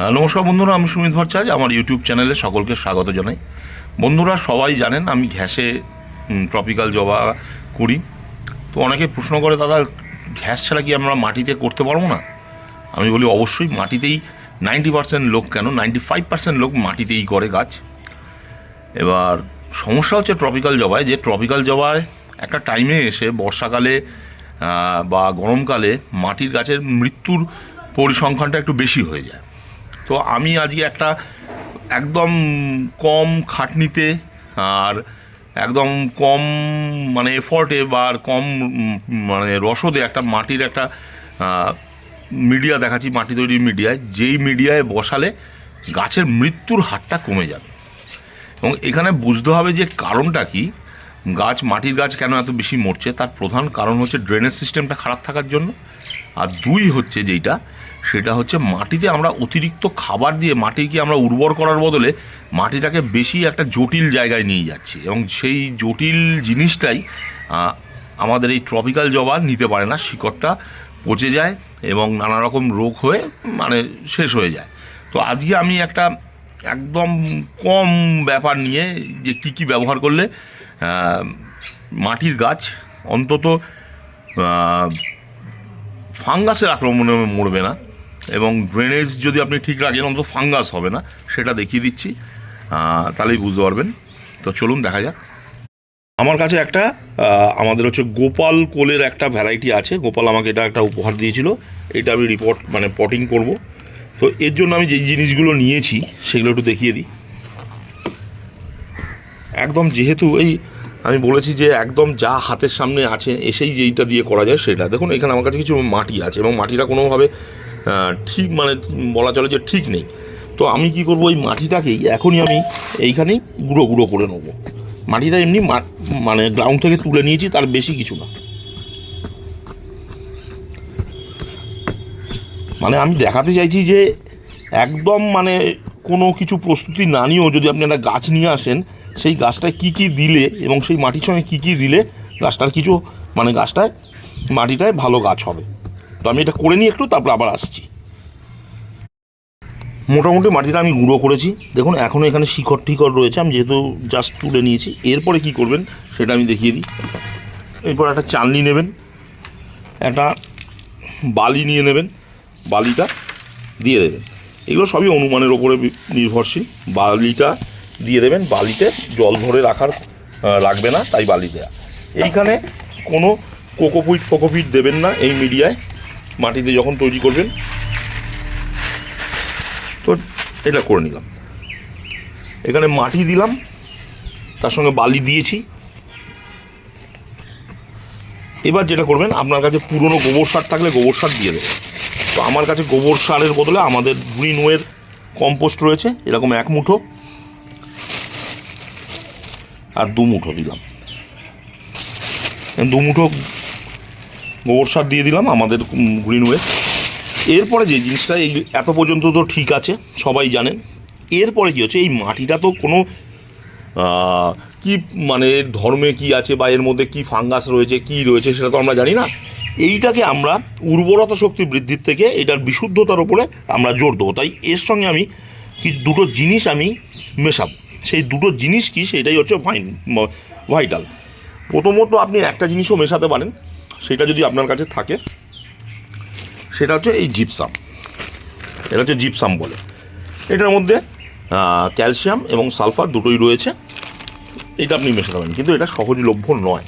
হ্যাঁ, নমস্কার বন্ধুরা আমি সুমিত ভট্টাচার্য আমার ইউটিউব চ্যানেলে সকলকে স্বাগত জানাই। বন্ধুরা সবাই জানেন আমি ঘ্যাসে ট্রপিক্যাল জবা করি তো অনেকে প্রশ্ন করে দাদা ঘ্যাস ছাড়া কি আমরা মাটিতে করতে পারব না? আমি বলি অবশ্যই মাটিতেই নাইনটি পার্সেন্ট লোক কেন? নাইনটি ফাইভ পার্সেন্ট লোক মাটিতেই করে গাছ। এবার সমস্যা হচ্ছে ট্রপিক্যাল জবায় যে ট্রপিক্যাল জবায় একটা টাইমে এসে বর্ষাকালে বা গরমকালে মাটির গাছের মৃত্যুর পরিসংখ্যানটা একটু বেশি হয়ে যায়। তো আমি আজকে একটা একদম কম খাটনিতে আর একদম কম মানে এফর্টে বা কম মানে রসদে একটা মাটির একটা মিডিয়া দেখাচ্ছি, মাটি তৈরির মিডিয়ায়। যেই মিডিয়ায় বসালে গাছের মৃত্যুর হারটা কমে যাবে। এবং এখানে বুঝতে হবে যে কারণটা কি। গাছ, মাটির গাছ কেন এত বেশি মরছে? তার প্রধান কারণ হচ্ছে ড্রেনেজ সিস্টেমটা খারাপ থাকার জন্য। আর দুই হচ্ছে যেইটা সেটা হচ্ছে মাটিতে আমরা অতিরিক্ত খাবার দিয়ে মাটিকে আমরা উর্বর করার বদলে মাটিটাকে বেশি একটা জটিল জায়গায় নিয়ে যাচ্ছি এবং সেই জটিল জিনিসটাই আমাদের এই ট্রপিক্যাল জবা নিতে পারে না, শিকড়টা পচে যায় এবং নানা রকম রোগ হয়ে মানে শেষ হয়ে যায়। তো আজকে আমি একটা একদম কম ব্যাপার নিয়ে যে কি কি ব্যবহার করলে মাটির গাছ অন্তত ফাঙ্গাসের আক্রমণে মরবে না এবং ড্রেনেজ যদি আপনি ঠিক রাখেন, অন্তত ফাঙ্গাস হবে না, সেটা দেখিয়ে দিচ্ছি। তাহলেই বুঝতে পারবেন। তো চলুন দেখা যাক। আমার কাছে একটা আমাদের হচ্ছে গোপাল কোলের একটা ভ্যারাইটি আছে। গোপাল আমাকে এটা একটা উপহার দিয়েছিল। এটা আমি রিপোর্ট মানে পটিং করব। তো এর জন্য আমি যেই জিনিসগুলো নিয়েছি, সেগুলো একটু দেখিয়ে দিই। একদম যেহেতু এই, আমি বলেছি যে একদম যা হাতের সামনে আছে, এসেই যেইটা দিয়ে করা যায়, সেটা। দেখুন, এখানে আমার কাছে কিছু মাটি আছে এবং মাটিটা কোনোভাবে ঠিক মানে বলা চলে যে ঠিক নেই। তো আমি কি করব, এই মাটিটাকেই এখনই আমি এইখানেই গুঁড়ো গুঁড়ো করে নেব। মাটিটা এমনি মানে গ্রাউন্ড থেকে তুলে নিয়েছি, তার বেশি কিছু না। মানে আমি দেখাতে চাইছি যে একদম মানে কোনো কিছু প্রস্তুতি না নিয়েও যদি আপনি একটা গাছ নিয়ে আসেন, সেই গাছটায় কী কী দিলে এবং সেই মাটির সঙ্গে কী কী দিলে গাছটার কিছু মানে গাছটায়, মাটিটায় ভালো গাছ হবে। তো আমি এটা করে নিই একটু, তারপর আবার আসছি। মোটামুটি মাটিটা আমি গুঁড়ো করেছি। দেখুন, এখনও এখানে শিকড় টিকড় রয়েছে। আমি যেহেতু জাস্ট তুলে নিয়েছি, এরপরে কি করবেন সেটা আমি দেখিয়ে দিই। এরপর একটা চালনি নেবেন, একটা বালি নিয়ে নেবেন, বালিটা দিয়ে দেবেন। এগুলো সবই অনুমানের ওপরে নির্ভরশীল। বালিটা দিয়ে দেবেন, বালিতে জল ধরে রাখার লাগবে না, তাই বালি দেয়া। এইখানে কোনো কোকোপিট ফোকোপিট দেবেন না এই মিডিয়ায়। মাটিতে যখন তৈরি করবেন, তো এটা করে নিলাম। এখানে মাটি দিলাম, তার সঙ্গে বালি দিয়েছি। এবার যেটা করবেন, আপনার কাছে পুরনো গোবর সার থাকলে গোবর সার দিয়ে দেবেন। তো আমার কাছে গোবর সারের বদলে আমাদের গ্রিনওয়ের কম্পোস্ট রয়েছে, এরকম এক মুঠো আর দু মুঠো দিলাম। দু মুঠো গোবর সার দিয়ে দিলাম আমাদের গ্রিনওয়ে এরপরে যে জিনিসটা, এই এত পর্যন্ত তো ঠিক আছে, সবাই জানেন এরপরে কী হচ্ছে, এই মাটিটা তো কোনো কি মানে ধর্মে কি আছে বা এর মধ্যে কি ফাঙ্গাস রয়েছে, কি রয়েছে সেটা তো আমরা জানি না। এইটাকে আমরা উর্বরতা শক্তি বৃদ্ধির থেকে এটার বিশুদ্ধতার উপরে আমরা জোর দেবো। তাই এর সঙ্গে আমি কি দুটো জিনিস আমি মেশাবো। সেই দুটো জিনিস কি, সেটাই হচ্ছে ভাইন ভাইটাল প্রথমত আপনি একটা জিনিসও মেশাতে পারেন। সেটা যদি আপনার কাছে থাকে, সেটা হচ্ছে এই জিপসাম এটা হচ্ছে জিপসাম বলে। এটার মধ্যে ক্যালসিয়াম এবং সালফার দুটোই রয়েছে। এটা আপনি মেশাতে পারেন, কিন্তু এটা সহজলভ্য নয়।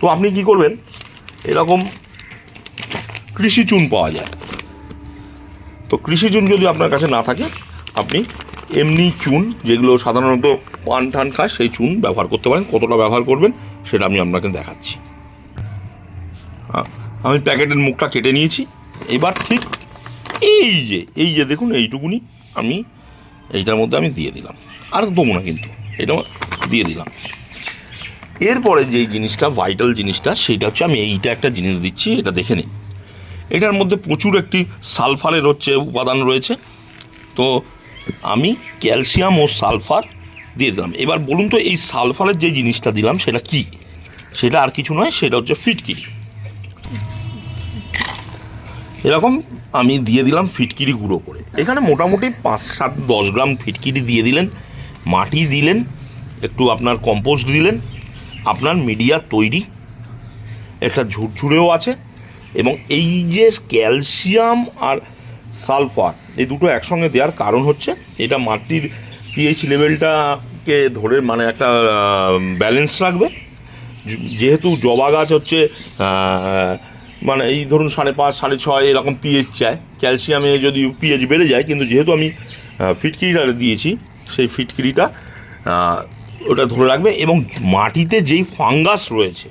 তো আপনি কি করবেন, এরকম কৃষি চুন পাওয়া যায়। তো কৃষি চুন যদি আপনার কাছে না থাকে, আপনি এমনি চুন, যেগুলো সাধারণত পান টান খায়, সেই চুন ব্যবহার করতে পারেন। কতটা ব্যবহার করবেন, সেটা আমি আপনাকে দেখাচ্ছি। আমি প্যাকেটের মুখটা কেটে নিয়েছি। এবার ঠিক এই যে এই যে দেখুন, এইটুকুনি আমি, এইটার মধ্যে আমি দিয়ে দিলাম। আর দেবো না কিন্তু এটা দিয়ে দিলাম। এরপরে যেই জিনিসটা ভাইটাল জিনিসটা সেটা হচ্ছে আমি এইটা একটা জিনিস দিচ্ছি, এটা দেখে নিই এটার মধ্যে প্রচুর একটি সালফারের হচ্ছে উপাদান রয়েছে। তো আমি ক্যালসিয়াম ও সালফার দিয়ে দিলাম। এবার বলুন তো, এই সালফারের যে জিনিসটা দিলাম, সেটা কি? সেটা আর কিছু নয়, সেটা হচ্ছে ফিটকিরি। এরকম আমি দিয়ে দিলাম ফিটকিরি গুঁড়ো করে। এখানে মোটামুটি পাঁচ সাত দশ গ্রাম ফিটকিরি দিয়ে দিলেন, মাটি দিলেন, একটু আপনার কম্পোস্ট দিলেন, আপনার মিডিয়া তৈরি, একটা ঝুরঝুরেও আছে, এবং এই যে ক্যালসিয়াম আর সালফার এই দুটো একসঙ্গে দেওয়ার কারণ হচ্ছে এটা মাটির পিএইচ লেভেলটাকে ধরে মানে একটা ব্যালেন্স রাখবে। যেহেতু জবা গাছ হচ্ছে মানে এই ধরুন সাড়ে পাঁচ, সাড়ে ছয় এরকম পিএইচ চায়। ক্যালসিয়ামে যদি পিএইচ বেড়ে যায়, কিন্তু যেহেতু আমি ফিটকিরিটা দিয়েছি, সেই ফিটকিরিটা ওটা ধরে রাখবে এবং মাটিতে যেই ফাঙ্গাস রয়েছে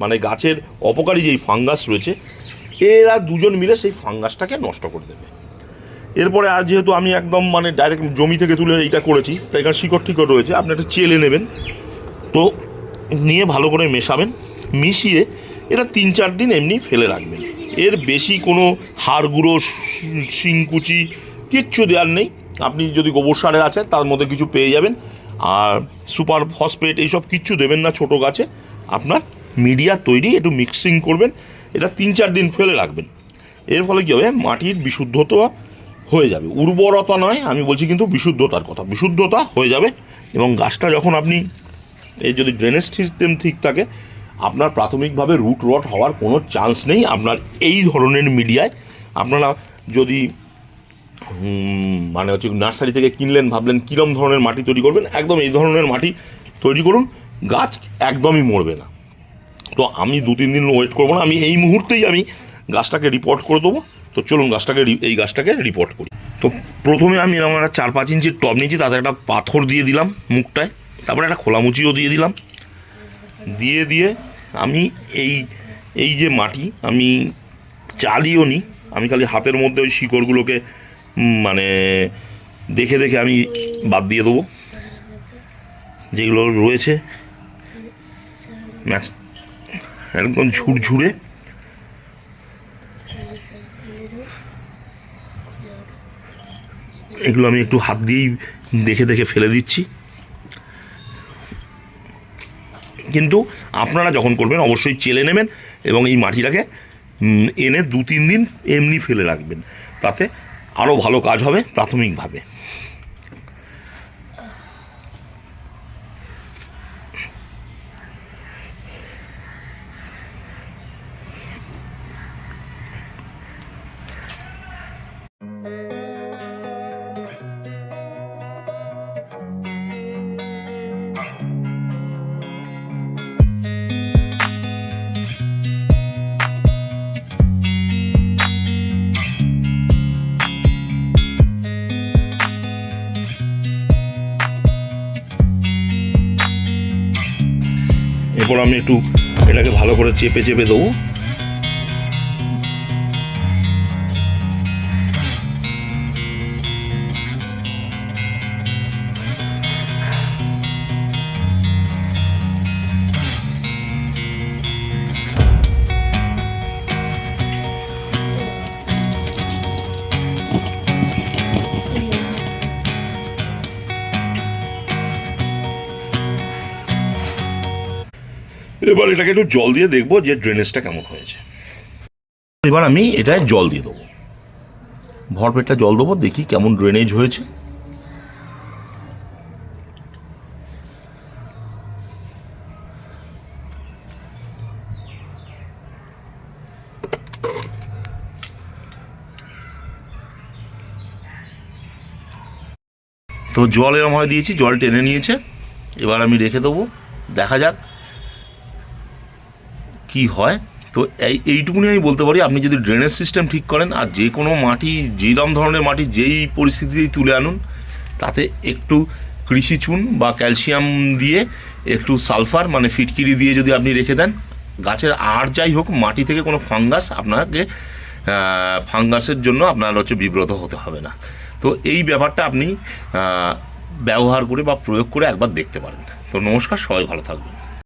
মানে গাছের অপকারী যেই ফাঙ্গাস রয়েছে, এরা দুজন মিলে সেই ফাঙ্গাসটাকে নষ্ট করে দেবে। এরপরে আর যেহেতু আমি একদম মানে ডাইরেক্ট জমি থেকে তুলে এইটা করেছি, তাই এখানে শিকড় টিকড় রয়েছে, আপনি একটা চেলে নেবেন। তো নিয়ে ভালো করে মেশাবেন, মিশিয়ে এটা তিন চার দিন এমনি ফেলে রাখবেন। এর বেশি কোনো হাড় গুঁড়ো শিংকুচি কিচ্ছু দেওয়ার নেই। আপনি যদি গোবর সারের আছে, তার মধ্যে কিছু পেয়ে যাবেন। আর সুপার ফসফেট এইসব কিচ্ছু দেবেন না ছোট গাছে। আপনার মিডিয়া তৈরি, একটু মিক্সিং করবেন। এটা তিন চার দিন ফেলে রাখবেন। এর ফলে কী হবে? মাটির বিশুদ্ধতা হয়ে যাবে। উর্বরতা নয়, আমি বলছি কিন্তু বিশুদ্ধতার কথা। বিশুদ্ধতা হয়ে যাবে এবং গাছটা যখন আপনি, এই যদি ড্রেনেজ সিস্টেম ঠিক থাকে আপনার প্রাথমিকভাবে রুট রট হওয়ার কোনো চান্স নেই আপনার এই ধরনের মিডিয়ায়। আপনারা যদি মানে হচ্ছে নার্সারি থেকে কিনলেন, ভাবলেন কীরম ধরনের মাটি তৈরি করবেন, একদম এই ধরনের মাটি তৈরি করুন, গাছ একদমই মরবে না। তো আমি দু তিন দিন ওয়েট করব না, আমি এই মুহূর্তেই আমি গাছটাকে রিপোর্ট করে দেবো। তো চলুন গাছটাকে এই গাছটাকে রিপোর্ট করি। তো প্রথমে আমি এরকম একটা চার পাঁচ ইঞ্চির টব নিয়েছি, তাতে একটা পাথর দিয়ে দিলাম মুখটায়, তারপরে একটা খোলামুচিও দিয়ে দিলাম। দিয়ে দিয়ে আমি এই এই যে মাটি, আমি চালিও নি। আমি খালি হাতের মধ্যে ওই শিকড়গুলোকে মানে দেখে দেখে আমি বাদ দিয়ে দেবো। যেগুলো রয়েছে। একদম ঝুরঝুরে। এগুলো আমি একটু হাত দিয়েই দেখে দেখে ফেলে দিচ্ছি। কিন্তু আপনারা যখন করবেন, অবশ্যই চেলে নেবেন এবং এই মাটিটাকে এনে দু তিন দিন এমনি ফেলে রাখবেন। তাতে আরও ভালো কাজ হবে প্রাথমিকভাবে। এরপর আমি একটু এটাকে ভালো করে চেপে চেপে দেবো। এবার এটাকে একটু জল দিয়ে দেখব যে ড্রেনেজটা কেমন হয়েছে। এবার আমি এটায় জল দিয়ে দেবো। ভরপেটটা জল দেবো, দেখি কেমন ড্রেনেজ হয়েছে। তো জল এরম হয় দিয়েছি, জল টেনে নিয়েছে। এবার আমি রেখে দেবো, দেখা যাক। কি হয়? তো এই, এইটুকুনি আমি বলতে পারি, আপনি যদি ড্রেনেজ সিস্টেম ঠিক করেন আর যে কোনো মাটি যেরকম ধরনের মাটি যেই পরিস্থিতিতেই তুলে আনুন, তাতে একটু কৃষি চুন বা ক্যালসিয়াম দিয়ে একটু সালফার মানে ফিটকিরি দিয়ে যদি আপনি রেখে দেন, গাছের আর যাই হোক, মাটি থেকে কোনো ফাঙ্গাস আপনাকে ফাঙ্গাসের জন্য আপনার হচ্ছে বিব্রত হতে হবে না। তো এই ব্যাপারটা আপনি ব্যবহার করে বা প্রয়োগ করে একবার দেখতে পারেন। তো নমস্কার, সবাই ভালো থাকবেন।